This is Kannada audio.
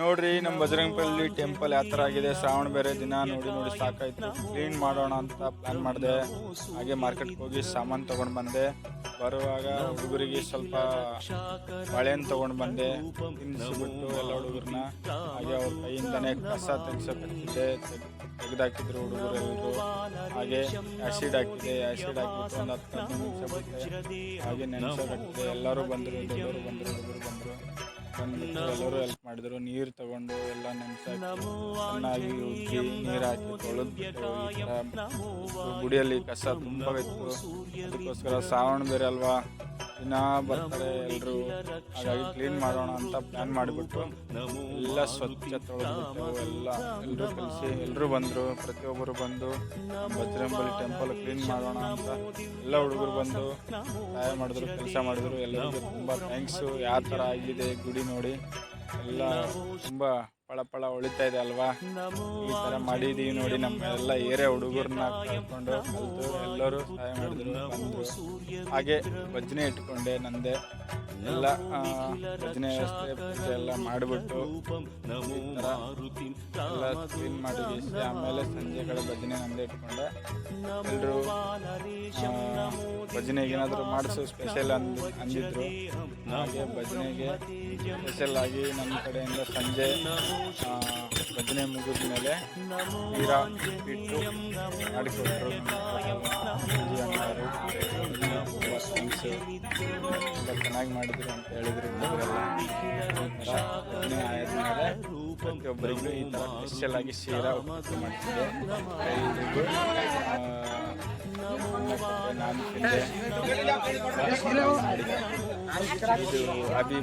ನೋಡ್ರಿ ನಮ್ಮ ಬಜರಂಗಪಲ್ಲಿ ಟೆಂಪಲ್ ಯಾವ ಆಗಿದೆ, ಶ್ರಾವಣ ಬೇರೆ ದಿನ ನೋಡಿ ನೋಡಿ ಸಾಕಾಯ್ತು. ಕ್ಲೀನ್ ಮಾಡೋಣ ಅಂತ ಪ್ಲಾನ್ ಮಾಡಿದೆ. ಹಾಗೆ ಮಾರ್ಕೆಟ್ ಹೋಗಿ ಸಾಮಾನು ತಗೊಂಡು ಬಂದೆ. ಬರುವಾಗ ಹುಡುಗರಿಗೆ ಸ್ವಲ್ಪ ಬಾಳೆಹಣ್ಣು ತಗೊಂಡು ಬಂದೆ. ತಿನ್ನಿಸ್ಬಿಟ್ಟು ಎಲ್ಲ ಹುಡುಗರನ್ನ ಹಾಗೆ ಅವ್ರ ಕೈಯಿಂದನೇ ಕಸ ತೆಗ್ಸಕ್ಕೆ ತೆಗೆದಾಕಿದ್ರು ಹುಡುಗರು ಹಾಗೆ ಆ್ಯಸಿಡ್ ಹಾಕಿದೆ. ಆ್ಯಸಿಡ್ ಹಾಕಿಬಿಟ್ಟು ಒಂದು ಹತ್ತು ಹದಿನೈದು ಹಾಗೆ ನೆನೆಸೋಕಾಗ್ತಿದೆ. ಎಲ್ಲರೂ ಬಂದರು ದೊಡ್ಡವರು ಬಂದರು, ಹುಡುಗರು ಬಂದರು. ಹೆಲ್ಪ್ ಮಾಡಿದ್ರು, ನೀರು ತಗೊಂಡು ಎಲ್ಲ ಉಜ್ಜಿ ನೀರು ಹಾಕಿ ಗುಡಿಯಲ್ಲಿ ಕಸ ತುಂಬ ಇತ್ತು. ಅದಕ್ಕೋಸ್ಕರ ಶ್ರಾವಣ ಬೇರೆ ಅಲ್ವಾ? ದಿನ ಬರ್ತಾರೆ ಎಲ್ಲರೂ ಹಾಗಾಗಿ ಕ್ಲೀನ್ ಮಾಡೋಣ ಅಂತ ಪ್ಲಾನ್ ಮಾಡಿಬಿಟ್ಟು ಎಲ್ಲ ಸ್ವಚ್ಛ ತೊಳೆದ್ಬಿಟ್ಟು ಎಲ್ಲ ಎಲ್ಲರೂ ಕಲಿಸಿ ಎಲ್ಲರೂ ಬಂದರು, ಪ್ರತಿಯೊಬ್ಬರು ಬಂದು ಬಜರಂಬಲಿ ಟೆಂಪಲ್ ಕ್ಲೀನ್ ಮಾಡೋಣ ಅಂತ ಎಲ್ಲ ಹುಡುಗರು ಬಂದು ಸಹಾಯ ಮಾಡಿದ್ರು, ಕೆಲಸ ಮಾಡಿದ್ರು. ಎಲ್ಲರಿಗೂ ತುಂಬ ಥ್ಯಾಂಕ್ಸ್ ಯಾವ ತರ ಆಗಿದೆ ಗುಡಿ ನೋಡಿ. ಎಲ್ಲ ತುಂಬಾ ಪಳ ಪಳ ಉಳಿತಾ ಇದೆ ಅಲ್ವಾ? ಈ ತರ ಮಾಡಿದೀವಿ ನೋಡಿ ನಮ್ಮ ಎಲ್ಲ ಏರಿಯಾ ಹುಡುಗರನ್ನ ಕರ್ಕೊಂಡು ಎಲ್ಲರೂ ಸಹಾಯ ಮಾಡಿದ್ರು ಹಾಗೆ ಭಜನೆ ಇಟ್ಕೊಂಡೆ ನಂದೆ. ಎಲ್ಲ ಭಜನೆ ವ್ಯವಸ್ಥೆ ಎಲ್ಲ ಮಾಡಿಬಿಟ್ಟು ಎಲ್ಲ ಕ್ಲೀನ್ ಮಾಡಿದ್ವಿ. ಆಮೇಲೆ ಸಂಜೆ ಕಡೆ ಭಜನೆ ನಂದೆ ಇಟ್ಕೊಂಡೆ. ಎಲ್ಲರೂ ಭಜನೆಗೆ ಏನಾದರೂ ಮಾಡಿಸು ಸ್ಪೆಷಲ್ ಅಂದ್, ಅಂದಿದ್ರು. ಹಾಗೆ ಭಜನೆಗೆ ಸ್ಪೆಷಲ್ ಆಗಿ ನಮ್ಮ ಕಡೆಯಿಂದ ಸಂಜೆ ಭಜನೆ ಮುಗಿದ ಮೇಲೆ ತೀರ ಇಟ್ಟು ಮಾಡಿಕೊಟ್ರು ತುಂಬ ಚೆನ್ನಾಗಿ ಮಾಡಿದ್ರು ಅಂತ ಹೇಳಿದ್ರು ಭಜನೆ ಆದ್ಮೇಲೆ ಪ್ರತಿಯೊಬ್ಬರಿಗೂ ಈ ಥರ ಸ್ಪೆಷಲ್ ಆಗಿ ಶೀರಾ ಮಾಡ್ತಿದ್ದೆ అవి